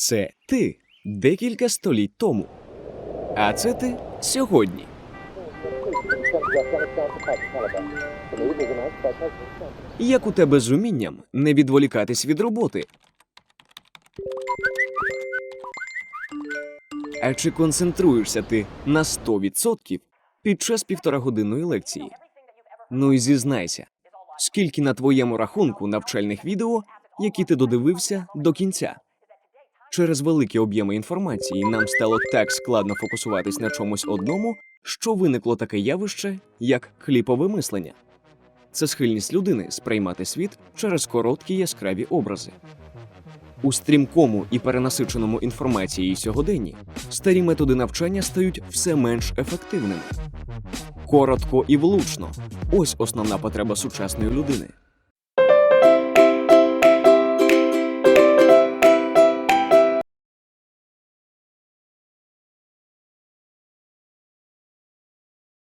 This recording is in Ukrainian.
Це ти декілька століть тому. А це ти сьогодні. Як у тебе з умінням не відволікатись від роботи? А чи концентруєшся ти на 100% під час півторагодинної лекції? Ну і зізнайся, скільки на твоєму рахунку навчальних відео, які ти додивився до кінця? Через великі об'єми інформації нам стало так складно фокусуватись на чомусь одному, що виникло таке явище, як хліпове мислення. Це схильність людини сприймати світ через короткі яскраві образи. У стрімкому і перенасиченому інформацією сьогоденні старі методи навчання стають все менш ефективними. Коротко і влучно ось основна потреба сучасної людини.